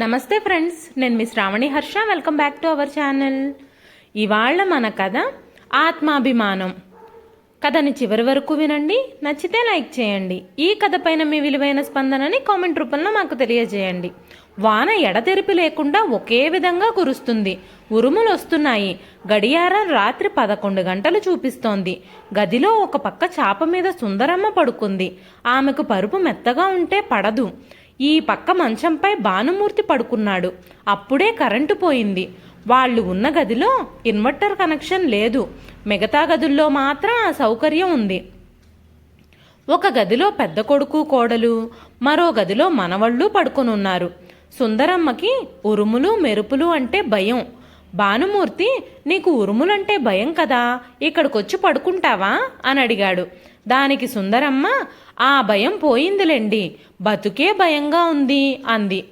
నమస్తే ఫ్రెండ్స్ నేను మీ Shravani Harsha. Welcome back to our channel ఇవాళ మన కథ ఆత్మాభిమానం. కథని చివరి వరకు వినండి నచ్చితే లైక్ చేయండి. ఈ కథ పైన మీ విలువైన స్పందనని కామెంట్ రూపంలో మాకు తెలియజేయండి. వాన ఎడతెరిపి లేకుండా ఒకే విధంగా కురుస్తుంది. ఉరుములు వస్తున్నాయి. గడియారం రాత్రి పదకొండు గంటలు చూపిస్తోంది. గదిలో ఒక పక్క చాప మీద సుందరమ్మ పడుకుంది. ఆమెకు పరుపు మెత్తగా ఉంటే పడదు. ఈ పక్క మంచంపై భానుమూర్తి పడుకున్నాడు. అప్పుడే కరెంటు పోయింది. వాళ్ళు ఉన్న గదిలో ఇన్వర్టర్ కనెక్షన్ లేదు. మిగతా గదుల్లో మాత్రం ఆ సౌకర్యం ఉంది. ఒక గదిలో పెద్ద కొడుకు కోడలు మరో గదిలో మనవళ్ళు పడుకొనున్నారు. సుందరమ్మకి ఉరుములు మెరుపులు అంటే భయం. భానుమూర్తి నీకు ఉరుములంటే భయం కదా? ఇక్కడికొచ్చి పడుకుంటావా? అని అడిగాడు. దానికి సుందరమ్మ ఆ భయం పోయిందిలేండి బతుకే భయంగా ఉంది అంది.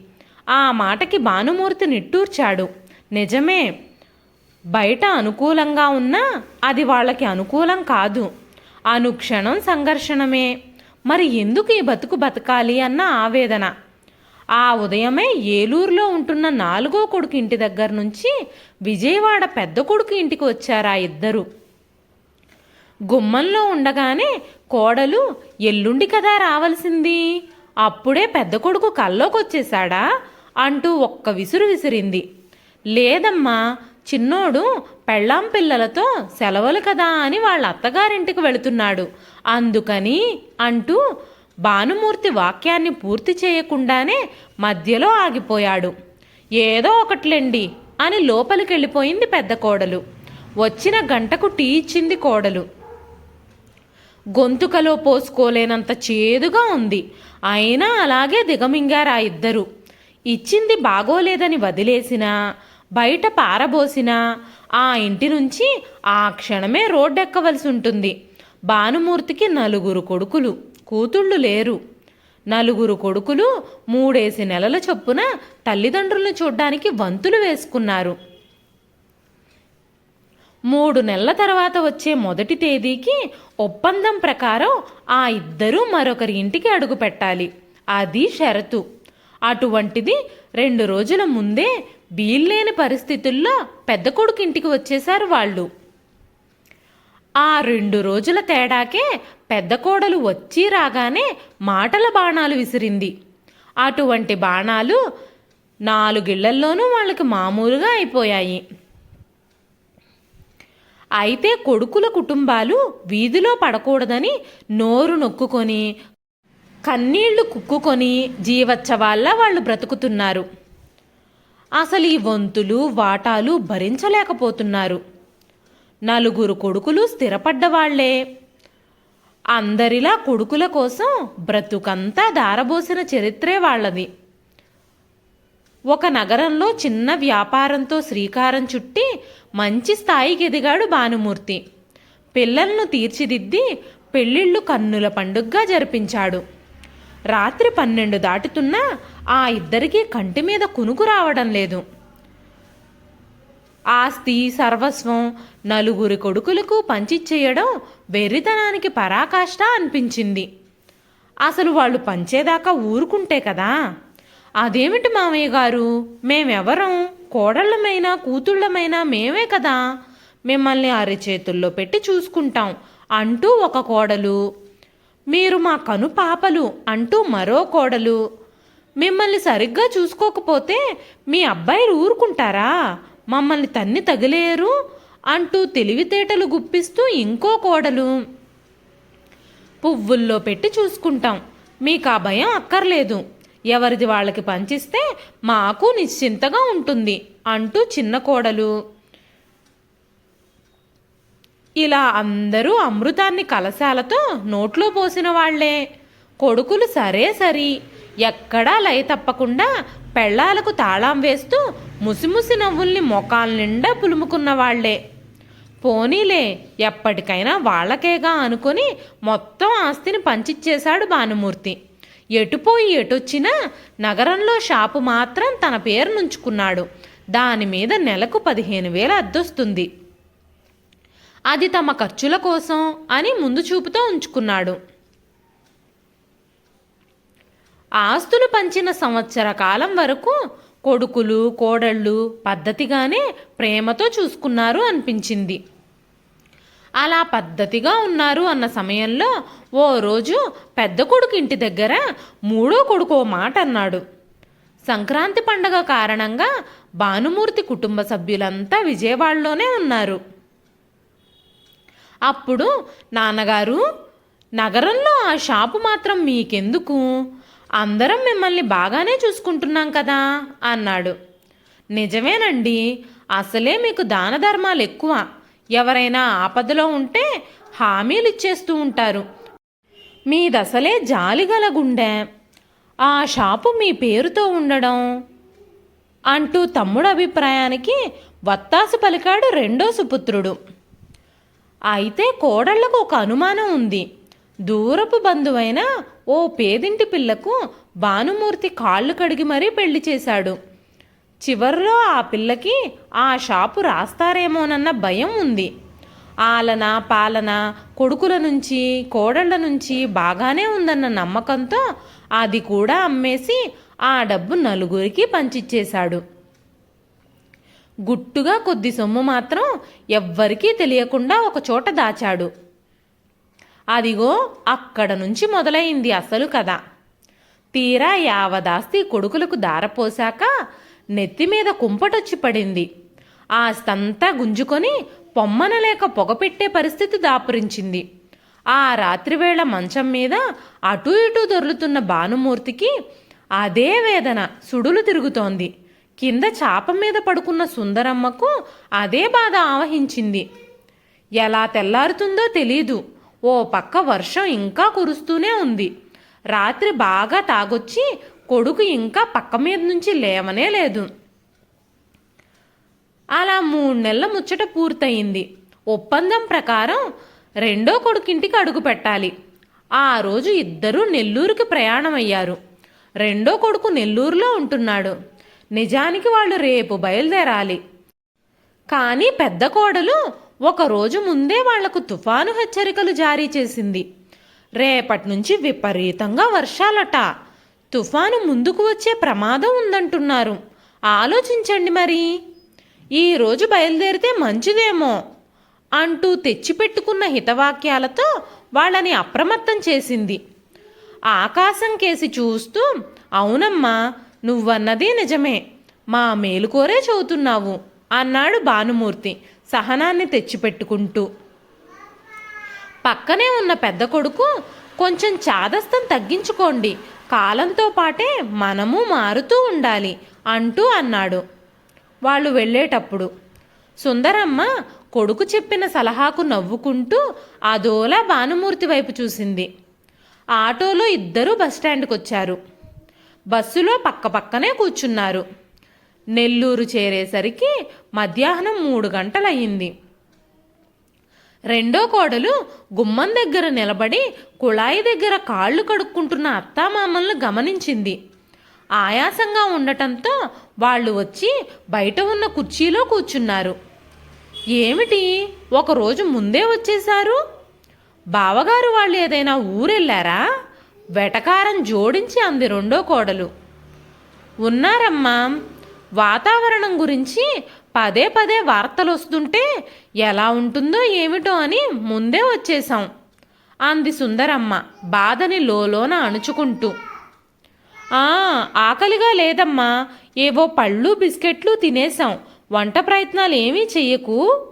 ఆ మాటకి భానుమూర్తి నిట్టూర్చాడు. నిజమే బయట అనుకూలంగా ఉన్నా అది వాళ్ళకి అనుకూలం కాదు. అనుక్షణం సంఘర్షణమే. మరి ఎందుకు ఈ బతుకు బతకాలి అన్న ఆవేదన. ఆ ఉదయమే ఏలూరులో ఉంటున్న నాలుగో కొడుకు ఇంటి దగ్గర నుంచి విజయవాడ పెద్ద కొడుకు ఇంటికి వచ్చారు ఆ ఇద్దరు. గుమ్మంలో ఉండగానే కోడలు ఎల్లుండి కదా రావలసింది. అప్పుడే పెద్ద కొడుకు కల్లోకొచ్చేశాడా అంటూ ఒక్క విసురు విసిరింది. లేదమ్మా చిన్నోడు పెళ్ళాం పిల్లలతో సెలవులు కదా అని వాళ్ళ అత్తగారింటికి వెళుతున్నాడు. అందుకని అంటూ భానుమూర్తి వాక్యాన్ని పూర్తి చేయకుండానే మధ్యలో ఆగిపోయాడు. ఏదో ఒకట్లేండి అని లోపలికెళ్ళిపోయింది పెద్ద కోడలు. వచ్చిన గంటకు టీ ఇచ్చింది కోడలు. గొంతుకలో పోసుకోలేనంత చేదుగా ఉంది. అయినా అలాగే దిగమింగారు ఆ ఇద్దరు. ఇచ్చింది బాగోలేదని వదిలేసినా బయట పారబోసినా ఆ ఇంటి నుంచి ఆ క్షణమే రోడ్డెక్కవలసి ఉంటుంది భానుమూర్తికి నలుగురు కొడుకులు కూతుళ్ళు లేరు. నలుగురు కొడుకులు మూడేసి నెలల చొప్పున తల్లిదండ్రులను చూడ్డానికి వంతులు వేసుకున్నారు. మూడు నెలల తర్వాత వచ్చే మొదటి తేదీకి ఒప్పందం ప్రకారం ఆ ఇద్దరూ మరొకరి ఇంటికి అడుగు పెట్టాలి. అది షరతు. అటువంటిది రెండు రోజుల ముందే వీల్లేని పరిస్థితుల్లో పెద్ద కొడుకు ఇంటికి వచ్చేశారు వాళ్ళు. ఆ రెండు రోజుల తేడాకే పెద్ద కోడలు వచ్చి రాగానే మాటల బాణాలు విసిరింది. అటువంటి బాణాలు నాలుగిళ్ళల్లోనూ వాళ్ళకి మామూలుగా అయిపోయాయి. అయితే కొడుకుల కుటుంబాలు వీధిలో పడకూడదని నోరు నొక్కుకొని కన్నీళ్ళు కుక్కుకొని జీవచ్చవాళ్ళ వాళ్ళు బ్రతుకుతున్నారు. అసలు ఈ వంతులు వాటాలు భరించలేకపోతున్నారు. నలుగురు కొడుకులు స్థిరపడ్డవాళ్ళే. అందరిలా కొడుకుల కోసం బ్రతుకంతా దారబోసిన చరిత్రే వాళ్ళది. ఒక నగరంలో చిన్న వ్యాపారంతో శ్రీకారం చుట్టి మంచి స్థాయికి ఎదిగాడు భానుమూర్తి. పిల్లలను తీర్చిదిద్ది పెళ్ళిళ్ళు కన్నుల పండుగగా జరిపించాడు. రాత్రి పన్నెండు దాటుతున్నా ఆ ఇద్దరికీ కంటి మీద కునుకు రావడం లేదు. ఆస్తి సర్వస్వం నలుగురి కొడుకులకు పంచిచ్చేయడం వెర్రితనానికి పరాకాష్ట అనిపించింది. అసలు వాళ్ళు పంచేదాకా ఊరుకుంటే కదా? అదేమిటి మామయ్య గారు? మేమెవరం? కోడళ్ళమైనా కూతుళ్ళమైనా మేమే కదా. మిమ్మల్ని అరిచేతుల్లో పెట్టి చూసుకుంటాం అంటూ ఒక కోడలు. మీరు మా కను పాపలు అంటూ మరో కోడలు. మిమ్మల్ని సరిగ్గా చూసుకోకపోతే మీ అబ్బాయిలు ఊరుకుంటారా? మమ్మల్ని తన్ని తగిలేరు అంటూ తెలివితేటలు గుప్పిస్తూ ఇంకో కోడలు. పువ్వుల్లో పెట్టి చూసుకుంటాం. మీకు ఆ భయం అక్కర్లేదు. ఎవరిది వాళ్ళకి పంచిస్తే మాకు నిశ్చింతగా ఉంటుంది అంటూ చిన్న కోడలు. ఇలా అందరూ అమృతాన్ని కలశాలతో నోట్లో పోసిన వాళ్ళే కొడుకులు సరే సరి. ఎక్కడా లయ తప్పకుండా పెళ్ళాలకు తాళం వేస్తూ ముసిముసి నవ్వుల్ని మొఖాల నిండా పులుముకున్న వాళ్ళే పోనీలే ఎప్పటికైనా వాళ్ళకేగా అనుకుని మొత్తం ఆస్తిని పంచిచ్చేశాడు భానుమూర్తి. ఎటుపోయి ఎటొచ్చినా నగరంలో షాపు మాత్రం తన పేరు నుంచుకున్నాడు దాని మీద నెలకు పదిహేను వేల అద్దొస్తుంది. అది తమ ఖర్చుల కోసం అని ముందు చూపుతో ఉంచుకున్నాడు. ఆస్తులు పంచిన సంవత్సర కాలం వరకు కొడుకులు కోడళ్ళు పద్ధతిగానే ప్రేమతో చూసుకున్నారు అనిపించింది. అలా పద్ధతిగా ఉన్నారు అన్న సమయంలో ఓ రోజు పెద్ద కొడుకు ఇంటి దగ్గర మూడో కొడుకు ఓ మాట అన్నాడు. సంక్రాంతి పండగ కారణంగా భానుమూర్తి కుటుంబ సభ్యులంతా విజయవాడలోనే ఉన్నారు. అప్పుడు నాన్నగారు నగరంలో ఆ షాపు మాత్రం మీకెందుకు? అందరం మిమ్మల్ని బాగానే చూసుకుంటున్నాం కదా అన్నాడు. నిజమేనండి అసలే మీకు దాన ధర్మాలు ఎక్కువ. ఎవరైనా ఆపదలో ఉంటే హామీలు ఇచ్చేస్తూ ఉంటారు. మీదసలే జాలిగల గుండె. ఆ షాపు మీ పేరుతో ఉండడం అంటూ తమ్ముడు అభిప్రాయానికి వత్తాసు పలికాడు రెండో సుపుత్రుడు. అయితే కోడళ్ళకు ఒక అనుమానం ఉంది. దూరపు బంధువైన ఓ పేదింటి పిల్లకు భానుమూర్తి కాళ్ళు కడిగి మరీ పెళ్ళి చేశాడు. చివర్లో ఆ పిల్లకి ఆ షాపు రాస్తారేమోనన్న భయం ఉంది. ఆలన పాలన కొడుకుల నుంచి కోడళ్ళ నుంచి బాగానే ఉందన్న నమ్మకంతో అది కూడా అమ్మేసి ఆ డబ్బు నలుగురికి పంచిచ్చేశాడు. గుట్టుగా కొద్ది సొమ్ము మాత్రం ఎవ్వరికీ తెలియకుండా ఒక చోట దాచాడు. అదిగో అక్కడ నుంచి మొదలైంది అసలు కథ. తీరా యావదాస్తి కొడుకులకు దారపోశాక నెత్తిమీద కుంపటొచ్చి పడింది. ఆస్తంతా గుంజుకొని పొమ్మనలేక పొగపెట్టే పరిస్థితి దాపురించింది. ఆ రాత్రివేళ మంచం మీద అటూ ఇటూ దొర్లుతున్న భానుమూర్తికి అదే వేదన సుడులు తిరుగుతోంది. కింద చాప మీద పడుకున్న సుందరమ్మకు అదే బాధ ఆవహించింది. ఎలా తెల్లారుతుందో తెలీదు. ఓ పక్క వర్షం ఇంకా కురుస్తూనే ఉంది. రాత్రి బాగా తాగొచ్చి కొడుకు ఇంకా పక్క మీద నుంచి లేవనే లేదు. అలా మూడు నెలల ముచ్చట పూర్తయింది. ఒప్పందం ప్రకారం రెండో కొడుకింటికి అడుగు పెట్టాలి. ఆ రోజు ఇద్దరూ నెల్లూరుకి ప్రయాణమయ్యారు. రెండో కొడుకు నెల్లూరులో ఉంటున్నాడు. నిజానికి వాళ్ళు రేపు బయలుదేరాలి. కానీ పెద్ద కోడలు ఒక రోజు ముందే వాళ్ళకు తుఫాను హెచ్చరికలు జారీ చేసింది. రేపటి నుంచి విపరీతంగా వర్షాలట. తుఫాను ముందుకు వచ్చే ప్రమాదం ఉందంటున్నారు. ఆలోచించండి మరి. ఈరోజు బయలుదేరితే మంచిదేమో అంటూ తెచ్చిపెట్టుకున్న హితవాక్యాలతో వాళ్ళని అప్రమత్తం చేసింది. ఆకాశం కేసి చూస్తూ అవునమ్మా నువ్వన్నది నిజమే. మా మేలుకోరే చదువుతున్నావు అన్నాడు భానుమూర్తి సహనాన్ని తెచ్చిపెట్టుకుంటూ. పక్కనే ఉన్న పెద్ద కొడుకు కొంచెం చాదస్తం తగ్గించుకోండి కాలంతో పాటే మనము మారుతూ ఉండాలి అంటూ అన్నాడు. వాళ్ళు వెళ్ళేటప్పుడు సుందరమ్మ కొడుకు చెప్పిన సలహాకు నవ్వుకుంటూ అదోలా భానుమూర్తి వైపు చూసింది. ఆటోలో ఇద్దరూ బస్టాండ్కి వచ్చారు బస్సులో పక్కపక్కనే కూర్చున్నారు. నెల్లూరు చేరేసరికి మధ్యాహ్నం మూడు గంటలయ్యింది. రెండో కోడలు గుమ్మం దగ్గర నిలబడి కుళాయి దగ్గర కాళ్ళు కడుక్కుంటున్న అత్తామామలను గమనించింది. ఆయాసంగా ఉండటంతో వాళ్ళు వచ్చి బయట ఉన్న కుర్చీలో కూర్చున్నారు. ఏమిటి? ఒకరోజు ముందే వచ్చేశారు? బావగారు వాళ్ళు ఏదైనా ఊరెళ్ళారా? వెటకారం జోడించి అంది రెండో కోడలు. ఉన్నారమ్మా వాతావరణం గురించి పదే పదే వార్తలు వస్తుంటే ఎలా ఉంటుందో ఏమిటో అని ముందే వచ్చేశాం. అంది సుందరమ్మ బాధని లోలోన అణుచుకుంటూ. "ఆ, ఆకలిగా లేదమ్మా ఏవో పళ్ళు బిస్కెట్లు తినేశాం. వంట ప్రయత్నాలు ఏమీ చెయ్యకు?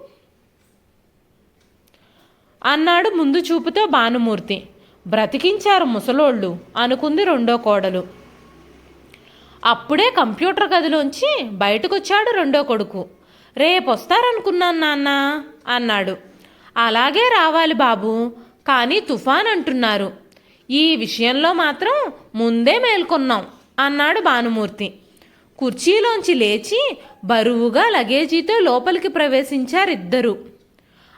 అన్నాడు ముందు చూపుతో భానుమూర్తి. బ్రతికించారు ముసలోళ్ళు అనుకుంది రెండో కోడలు. అప్పుడే కంప్యూటర్ గదిలోంచి బయటకొచ్చాడు రెండో కొడుకు. రేపొస్తారనుకున్నాను నాన్న అన్నాడు. అలాగే రావాలి బాబు కానీ తుఫాన్ అంటున్నారు ఈ విషయంలో మాత్రం ముందే మేల్కొన్నాం అన్నాడు భానుమూర్తి. కుర్చీలోంచి లేచి బరువుగా లగేజీతో లోపలికి ప్రవేశించారిద్దరూ.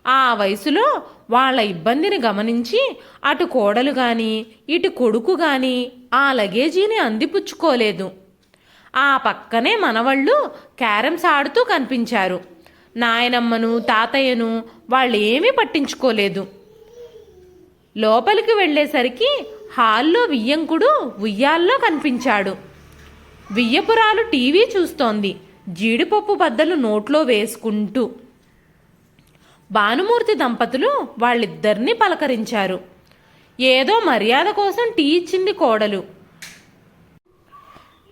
ఆ వయసులో వాళ్ళ ఇబ్బందిని గమనించి అటు కోడలు గాని ఇటు కొడుకు గాని ఆ లగేజీని అందిపుచ్చుకోలేదు. ఆ పక్కనే మనవళ్ళు క్యారమ్స్ ఆడుతూ కనిపించారు. నాయనమ్మను తాతయ్యను వాళ్ళు ఏమీ పట్టించుకోలేదు. లోపలికి వెళ్ళేసరికి హాల్లో వియ్యంకుడు ఉయ్యాల్లో కనిపించాడు. వియ్యపురాలు టీవీ చూస్తోంది. జీడిపప్పు బద్దలు నోట్లో వేసుకుంటూ. భానుమూర్తి దంపతులు వాళ్ళిద్దరినీ పలకరించారు. ఏదో మర్యాద కోసం టీ ఇచ్చింది కోడలు.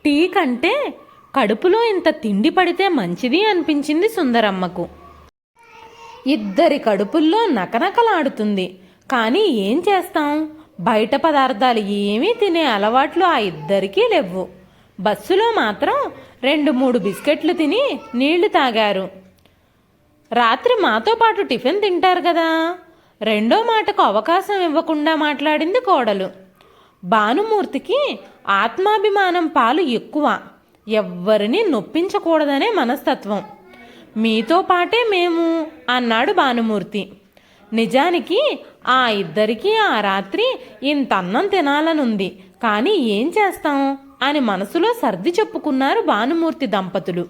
టీ కంటే కడుపులో ఇంత తిండి పడితే మంచిది అనిపించింది సుందరమ్మకు. ఇద్దరి కడుపుల్లో నకనకలాడుతుంది. కానీ ఏం చేస్తాం? బయట పదార్థాలు ఏమీ తినే అలవాట్లు ఆ ఇద్దరికీ లేవు. బస్సులో మాత్రం రెండు మూడు బిస్కెట్లు తిని నీళ్ళు తాగారు. రాత్రి మాతో పాటు టిఫిన్ తింటారు కదా? రెండో మాటకు అవకాశం ఇవ్వకుండా మాట్లాడింది కోడలు. భానుమూర్తికి ఆత్మాభిమానం పాలు ఎక్కువ. ఎవ్వరిని నొప్పించకూడదనే మనస్తత్వం. మీతో పాటే మేము అన్నాడు భానుమూర్తి. నిజానికి ఆ ఇద్దరికీ ఆ రాత్రి ఇంత అన్నం తినాలనుంది. కానీ ఏం చేస్తాం? అని మనసులో సర్ది చెప్పుకున్నారు భానుమూర్తి దంపతులు.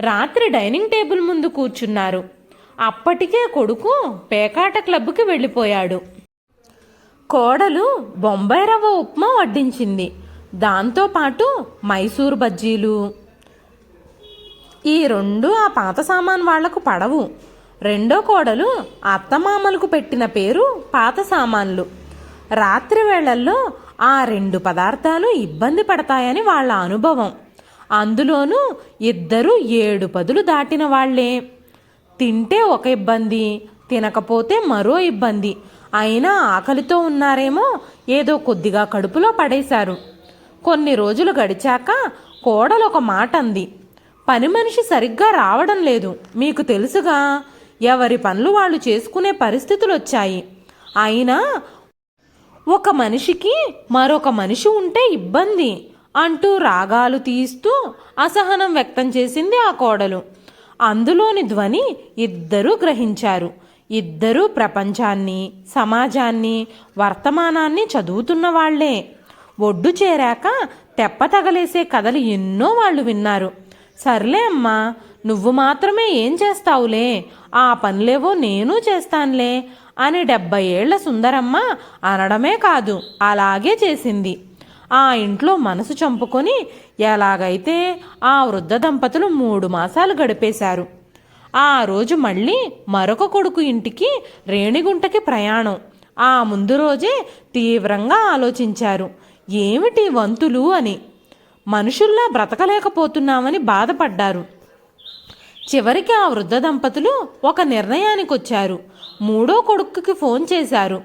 రాత్రి డైనింగ్ టేబుల్ ముందు కూర్చున్నారు. అప్పటికే కొడుకు పేకాట క్లబ్కి వెళ్ళిపోయాడు. కోడలు బొంబాయి రవ్వ ఉప్మా వడ్డించింది. దాంతోపాటు మైసూర్ బజ్జీలు. ఈ రెండు ఆ పాత సామాన్ వాళ్ళకు పడవు. రెండో కోడలు అత్తమామలకు పెట్టిన పేరు పాత సామాన్లు. రాత్రి వేళల్లో ఆ రెండు పదార్థాలు ఇబ్బంది పడతాయని వాళ్ళ అనుభవం. అందులోనూ ఇద్దరు ఏడు పదులు దాటిన వాళ్ళే. తింటే ఒక ఇబ్బంది తినకపోతే మరో ఇబ్బంది. అయినా ఆకలితో ఉన్నారేమో ఏదో కొద్దిగా కడుపులో పడేశారు. కొన్ని రోజులు గడిచాక కోడలు ఒక మాట అంది పని మనిషి సరిగ్గా రావడం లేదు. మీకు తెలుసుగా ఎవరి పనులు వాళ్ళు చేసుకునే పరిస్థితులు వచ్చాయి అయినా ఒక మనిషికి మరొక మనిషి ఉంటే ఇబ్బంది అంటూ రాగాలు తీస్తూ అసహనం వ్యక్తం చేసింది ఆ కోడలు. అందులోని ధ్వని ఇద్దరూ గ్రహించారు. ఇద్దరూ ప్రపంచాన్ని సమాజాన్ని వర్తమానాన్ని చదువుతున్న వాళ్ళే ఒడ్డు చేరాక తెప్ప తగలేసే కథలు ఎన్నో వాళ్ళు విన్నారు. సర్లే అమ్మా నువ్వు మాత్రమే ఏం చేస్తావులే? ఆ పనులేవో నేను చేస్తానులే అని డెబ్బై ఏళ్ళ సుందరమ్మ అనడమే కాదు అలాగే చేసింది. ఆ ఇంట్లో మనసు చంపుకొని ఎలాగైతే ఆ వృద్ధ దంపతులు మూడు మాసాలు గడిపేశారు. ఆ రోజు మళ్ళీ మరొక కొడుకు ఇంటికి రేణిగుంటకి ప్రయాణం. ఆ ముందు రోజే తీవ్రంగా ఆలోచించారు. ఏమిటి వంతులు అని. మనుషుల్లా బ్రతకలేకపోతున్నామని బాధపడ్డారు. చివరికి ఆ వృద్ధ దంపతులు ఒక నిర్ణయానికి వచ్చారు మూడో కొడుకుకి ఫోన్ చేశారు.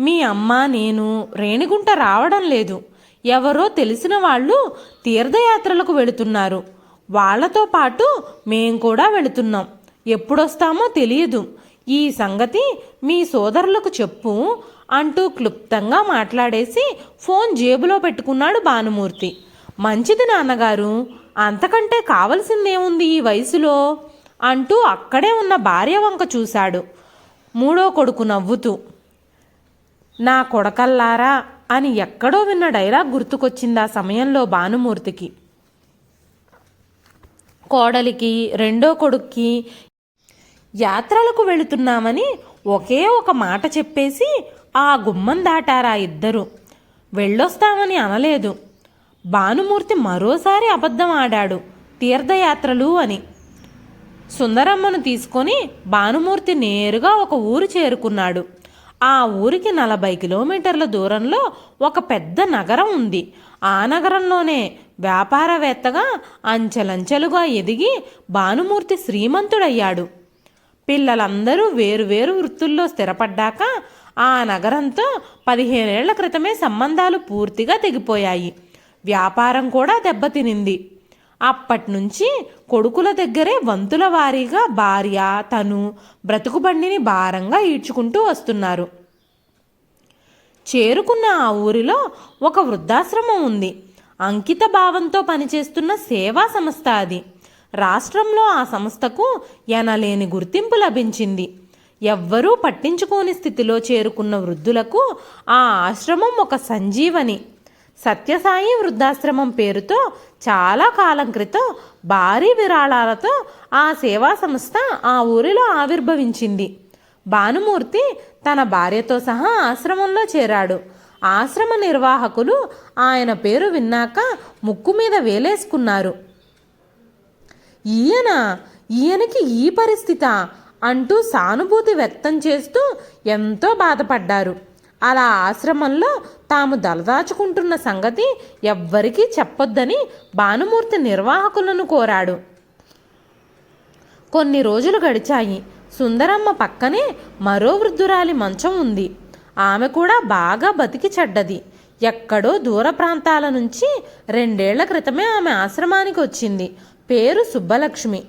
మీ అమ్మ నేను రేణిగుంట రావడం లేదు. ఎవరో తెలిసిన వాళ్ళు తీర్థయాత్రలకు వెళుతున్నారు. వాళ్ళతో పాటు మేం కూడా వెళుతున్నాం. ఎప్పుడొస్తామో తెలియదు. ఈ సంగతి మీ సోదరులకు చెప్పు అంటూ క్లుప్తంగా మాట్లాడేసి ఫోన్ జేబులో పెట్టుకున్నాడు భానుమూర్తి. మంచిది నాన్నగారు అంతకంటే కావలసిందేముంది ఈ వయసులో? అంటూ అక్కడే ఉన్న భార్య వంక చూశాడు. మూడో కొడుకు నవ్వుతూ నా కొడకల్లారా అని ఎక్కడో విన్న డైలాగ్ గుర్తుకొచ్చింది ఆ సమయంలో భానుమూర్తికి. కోడలికి రెండో కొడుక్కి యాత్రలకు వెళుతున్నామని ఒకే ఒక మాట చెప్పేసి ఆ గుమ్మం దాటారా ఇద్దరు. వెళ్ళొస్తామని అనలేదు. భానుమూర్తి మరోసారి అబద్ధం ఆడాడు తీర్థయాత్రలు అని. సుందరమ్మను తీసుకొని భానుమూర్తి నేరుగా ఒక ఊరు చేరుకున్నాడు. ఆ ఊరికి నలభై కిలోమీటర్ల దూరంలో ఒక పెద్ద నగరం ఉంది. ఆ నగరంలోనే వ్యాపారవేత్తగా అంచెలంచెలుగా ఎదిగి భానుమూర్తి శ్రీమంతుడయ్యాడు. పిల్లలందరూ వేరువేరు వృత్తుల్లో స్థిరపడ్డాక ఆ నగరంతో పదిహేనేళ్ళ క్రితమే సంబంధాలు పూర్తిగా తెగిపోయాయి. వ్యాపారం కూడా దెబ్బతినింది. అప్పట్నుంచి కొడుకుల దగ్గరే వంతుల వారీగా భార్య తను బ్రతుకుబండిని భారంగా ఈడ్చుకుంటూ వస్తున్నారు. చేరుకున్న ఆ ఊరిలో ఒక వృద్ధాశ్రమం ఉంది. అంకిత భావంతో పనిచేస్తున్న సేవా సంస్థ అది. రాష్ట్రంలో ఆ సంస్థకు ఎనలేని గుర్తింపు లభించింది. ఎవ్వరూ పట్టించుకోని స్థితిలో చేరుకున్న వృద్ధులకు ఆ ఆశ్రమం ఒక సంజీవని. సత్యసాయి వృద్ధాశ్రమం పేరుతో చాలా కాలం క్రితం భారీ విరాళాలతో ఆ సేవా సంస్థ ఆ ఊరిలో ఆవిర్భవించింది. భానుమూర్తి తన భార్యతో సహా ఆశ్రమంలో చేరాడు. ఆశ్రమ నిర్వాహకులు ఆయన పేరు విన్నాక ముక్కు మీద వేలేసుకున్నారు. ఈయన ఈయనకి ఈ పరిస్థిత అంటూ సానుభూతి వ్యక్తం చేస్తూ ఎంతో బాధపడ్డారు. అలా ఆశ్రమంలో తాము దలదాచుకుంటున్న సంగతి ఎవ్వరికీ చెప్పొద్దని భానుమూర్తి నిర్వాహకులను కోరాడు. కొన్ని రోజులు గడిచాయి. సుందరమ్మ పక్కనే మరో వృద్ధురాలి మంచం ఉంది. ఆమె కూడా బాగా బతికి చెడ్డది. ఎక్కడో దూర ప్రాంతాల నుంచి రెండేళ్ళ క్రితమే ఆమె ఆశ్రమానికి వచ్చింది. పేరు సుబ్బలక్ష్మి.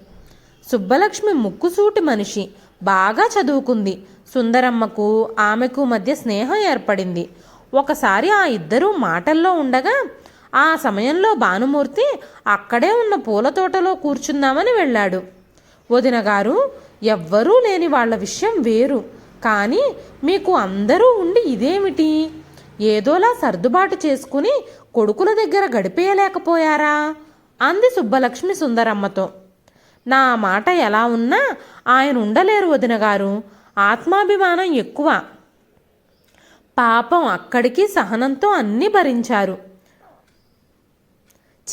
సుబ్బలక్ష్మి ముక్కుసూటి మనిషి. బాగా చదువుకుంది. సుందరమ్మకు ఆమెకు మధ్య స్నేహం ఏర్పడింది. ఒకసారి ఆ ఇద్దరూ మాటల్లో ఉండగా ఆ సమయంలో భానుమూర్తి అక్కడే ఉన్న పూల తోటలో కూర్చుందామని వెళ్ళాడు. వదిన గారు ఎవ్వరూ లేని వాళ్ళ విషయం వేరు. కానీ మీకు అందరూ ఉండి ఇదేమిటి? ఏదోలా సర్దుబాటు చేసుకుని కొడుకుల దగ్గర గడిపేయలేకపోయారా? అంది సుబ్బలక్ష్మి సుందరమ్మతో. నా మాట ఎలా ఉన్నా ఆయన ఉండలేరు వదిన గారు. ఆత్మాభిమానం ఎక్కువ. పాపం అక్కడికి సహనంతో అన్నీ భరించారు.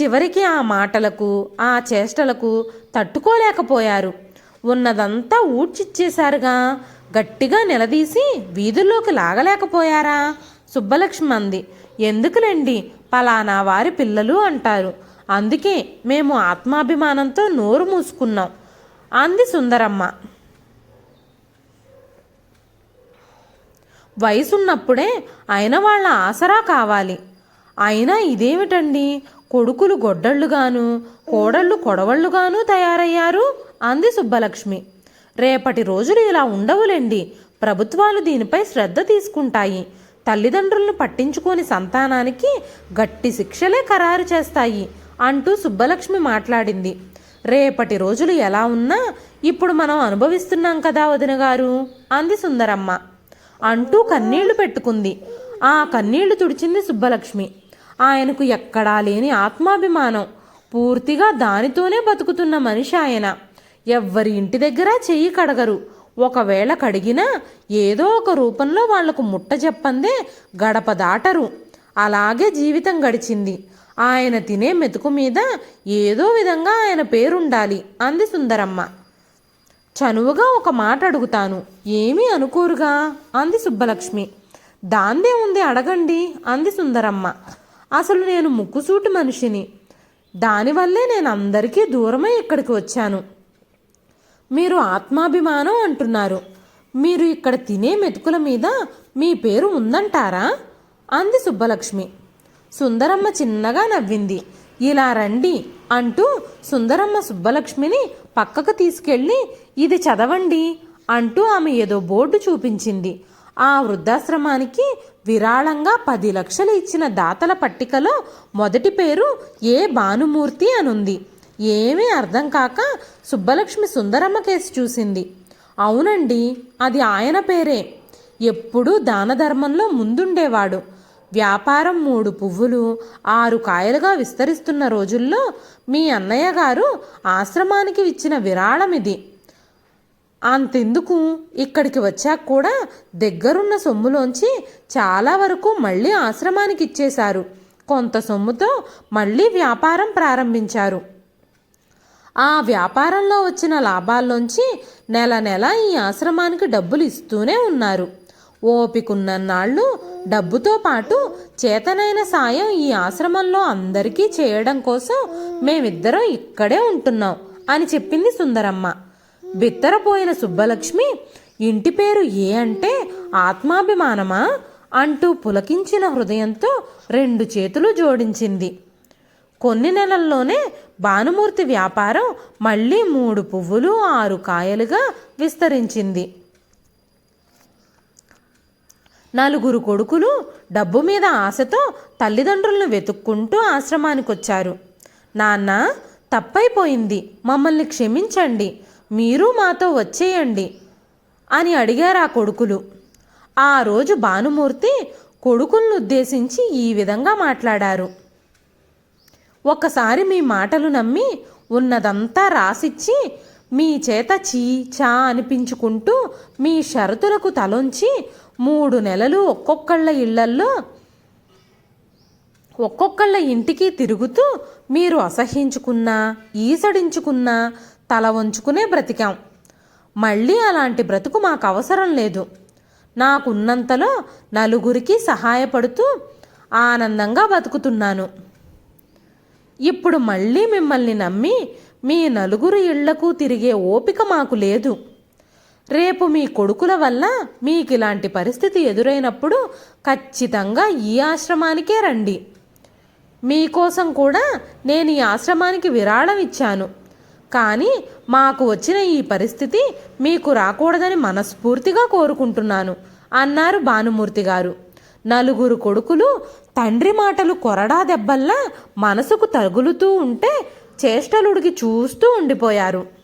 చివరికి ఆ మాటలకు ఆ చేష్టలకు తట్టుకోలేకపోయారు. ఉన్నదంతా ఊడ్చిచ్చేశారుగా. గట్టిగా నిలదీసి వీధుల్లోకి లాగలేకపోయారా? సుబ్బలక్ష్మి అంది. ఎందుకులేండి? పలానా వారి పిల్లలు అంటారు. అందుకే మేము ఆత్మాభిమానంతో నోరు మూసుకున్నాం. అంది సుందరమ్మ. వయసున్నప్పుడే అయిన వాళ్ళ ఆసరా కావాలి. అయినా ఇదేమిటండి? కొడుకులు గొడ్డళ్ళుగాను కోడళ్ళు కొడవళ్ళుగాను తయారయ్యారు? అంది సుబ్బలక్ష్మి. రేపటి రోజులు ఇలా ఉండవులేండి. ప్రభుత్వాలు దీనిపై శ్రద్ధ తీసుకుంటాయి. తల్లిదండ్రులను పట్టించుకోని సంతానానికి గట్టి శిక్షలే ఖరారు చేస్తాయి. అంటూ సుబ్బలక్ష్మి మాట్లాడింది. రేపటి రోజులు ఎలా ఉన్నా ఇప్పుడు మనం అనుభవిస్తున్నాం కదా వదిన గారు అంది సుందరమ్మ. అంటూ కన్నీళ్ళు పెట్టుకుంది. ఆ కన్నీళ్ళు తుడిచింది సుబ్బలక్ష్మి. ఆయనకు ఎక్కడా లేని ఆత్మాభిమానం. పూర్తిగా దానితోనే బతుకుతున్న మనిషి ఆయన. ఎవ్వరి ఇంటి దగ్గర చెయ్యి కడగరు. ఒకవేళ కడిగినా ఏదో ఒక రూపంలో వాళ్ళకు ముట్ట చెప్పందే గడప దాటరు. అలాగే జీవితం గడిచింది. ఆయన తినే మెతుకు మీద ఏదో విధంగా ఆయన పేరుండాలి అంది సుందరమ్మ. చనువుగా ఒక మాట అడుగుతాను. ఏమీ అనుకోరుగా అంది సుబ్బలక్ష్మి. దాందే ఉంది అడగండి అంది సుందరమ్మ. అసలు నేను ముక్కుసూటి మనిషిని. దానివల్లే నేను అందరికీ దూరమై ఇక్కడికి వచ్చాను. మీరు ఆత్మాభిమానం అంటున్నారు. మీరు ఇక్కడ తినే మెతుకుల మీద మీ పేరు ఉందంటారా? అంది సుబ్బలక్ష్మి. సుందరమ్మ చిన్నగా నవ్వింది. ఇలా రండి అంటూ సుందరమ్మ సుబ్బలక్ష్మిని పక్కకు తీసుకెళ్ళి ఇది చదవండి అంటూ ఆమె ఏదో బోర్డు చూపించింది. ఆ వృద్ధాశ్రమానికి విరాళంగా పది లక్షలు ఇచ్చిన దాతల పట్టికలో మొదటి పేరు ఏ భానుమూర్తి అనుంది. ఏమీ అర్థం కాక సుబ్బలక్ష్మి సుందరమ్మ కేసు చూసింది. అవునండి అది ఆయన పేరే. ఎప్పుడూ దాన ధర్మంలో ముందుండేవాడు. వ్యాపారం మూడు పువ్వులు ఆరు కాయలుగా విస్తరిస్తున్న రోజుల్లో మీ అన్నయ్య గారు ఆశ్రమానికి ఇచ్చిన విరాళం ఇది అంతెందుకు? ఇక్కడికి వచ్చాక కూడా దగ్గరున్న సొమ్ములోంచి చాలా వరకు మళ్ళీ ఆశ్రమానికి ఇచ్చేశారు. కొంత సొమ్ముతో మళ్ళీ వ్యాపారం ప్రారంభించారు. ఆ వ్యాపారంలో వచ్చిన లాభాల్లోంచి నెల నెల ఈ ఆశ్రమానికి డబ్బులు ఇస్తూనే ఉన్నారు. ఓపికన్నన్నాళ్ళు డబ్బుతో పాటు చేతనైన సాయం ఈ ఆశ్రమంలో అందరికీ చేయడం కోసం మేమిద్దరం ఇక్కడే ఉంటున్నాం అని చెప్పింది సుందరమ్మ. బిత్తరపోయిన సుబ్బలక్ష్మి ఇంటి పేరు ఏ అంటే ఆత్మాభిమానమా? అంటూ పులకించిన హృదయంతో రెండు చేతులు జోడించింది. కొన్ని నెలల్లోనే భానుమూర్తి వ్యాపారం మళ్ళీ మూడు పువ్వులు ఆరు కాయలుగా విస్తరించింది. నలుగురు కొడుకులు డబ్బు మీద ఆశతో తల్లిదండ్రులను వెతుక్కుంటూ ఆశ్రమానికి వచ్చారు నాన్న తప్పైపోయింది. మమ్మల్ని క్షమించండి. మీరు మాతో వచ్చేయండి అని అడిగారు ఆ కొడుకులు. ఆ రోజు భానుమూర్తి కొడుకులను ఉద్దేశించి ఈ విధంగా మాట్లాడారు. ఒకసారి మీ మాటలు నమ్మి ఉన్నదంతా రాసిచ్చి మీ చేత చీ చా అనిపించుకుంటూ మీ షరతులకు తలొంచి మూడు నెలలు ఒక్కొక్కళ్ళ ఇళ్ళల్లో ఒక్కొక్కళ్ళ ఇంటికి తిరుగుతూ మీరు అసహించుకున్నా ఈసడించుకున్నా తల వంచుకునే బ్రతికాం. మళ్ళీ అలాంటి బ్రతుకు మాకు అవసరం లేదు. నాకున్నంతలో నలుగురికి సహాయపడుతూ ఆనందంగా బతుకుతున్నాను. ఇప్పుడు మళ్ళీ మిమ్మల్ని నమ్మి మీ నలుగురు ఇళ్ళకు తిరిగే ఓపిక మాకు లేదు. రేపు మీ కొడుకుల వల్ల మీకు ఇలాంటి పరిస్థితి ఎదురైనప్పుడు ఖచ్చితంగా ఈ ఆశ్రమానికే రండి. మీకోసం కూడా నేను ఈ ఆశ్రమానికి విరాళం ఇచ్చాను. కానీ మాకు వచ్చిన ఈ పరిస్థితి మీకు రాకూడదని మనస్ఫూర్తిగా కోరుకుంటున్నాను అన్నారు భానుమూర్తి గారు. నలుగురు కొడుకులు తండ్రి మాటలు కొరడా దెబ్బల్లా మనసుకు తగులుతూ ఉంటే చేష్టలుడికి చూస్తూ ఉండిపోయారు.